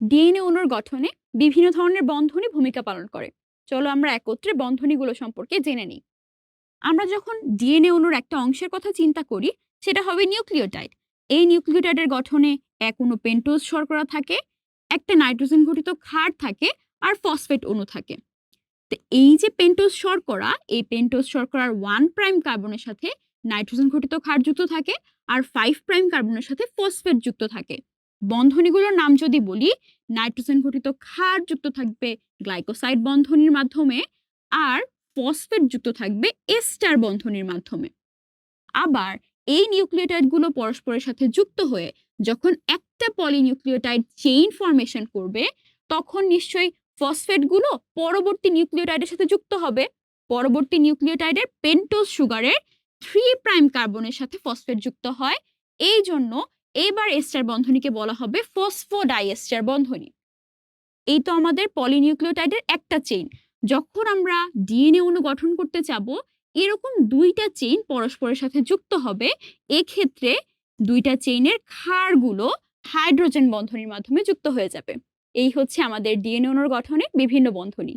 DNA অণুর গঠনে বিভিন্ন ধরনের বন্ধনী ভূমিকা পালন করে। চলো আমরা একত্রে বন্ধনীগুলো সম্পর্কে জেনে নিই। আমরা যখন ডিএনএ অণুর একটা অংশের কথা চিন্তা করি, সেটা হবে নিউক্লিওটাইড। এই নিউক্লিওটাইডের গঠনে এক অণু পেন্টোজ শর্করা থাকে, একটা নাইট্রোজেন ঘটিত ক্ষার থাকে, আর ফসফেট অণু থাকে। তো এই যে পেন্টোজ শর্করা, এই পেন্টোজ শর্করার ওয়ান প্রাইম কার্বনের সাথে নাইট্রোজেন ঘটিত ক্ষার যুক্ত থাকে, আর ফাইভ প্রাইম কার্বনের সাথে ফসফেট যুক্ত থাকে। বন্ধনীগুলোর নাম যদি বলি, নাইট্রোজেন ঘটিত ক্ষার যুক্ত থাকবে গ্লাইকোসাইড বন্ধনীর মাধ্যমে আর ফসফেট যুক্ত থাকবে এস্টার বন্ধনীর মাধ্যমে। আবার এই নিউক্লিওটাইডগুলো পরস্পরের সাথে যুক্ত হয়ে যখন একটা পলিনিউক্লিওটাইড চেইন ফরমেশন করবে, তখন নিশ্চয়ই ফসফেটগুলো পরবর্তী নিউক্লিওটাইডের সাথে যুক্ত হবে। পরবর্তী নিউক্লিওটাইডের পেন্টোজ সুগারের থ্রি প্রাইম কার্বনের সাথে ফসফেট যুক্ত হয়। এই জন্য এবার এস্টার বন্ধনীকে বলা হবে ফসফোডাইএস্টার বন্ধনী। এই তো আমাদের পলিনিউক্লিওটাইডের একটা চেইন যখন আমরা ডিএনএ অণু গঠন করতে চাবো, এরকম দুইটা চেইন পরস্পরের সাথে যুক্ত হবে। এক্ষেত্রে দুইটা চেইনের ক্ষারগুলো হাইড্রোজেন বন্ধনীর মাধ্যমে যুক্ত হয়ে যাবে। এই হচ্ছে আমাদের ডিএনএ অণুর গঠনের বিভিন্ন বন্ধনী।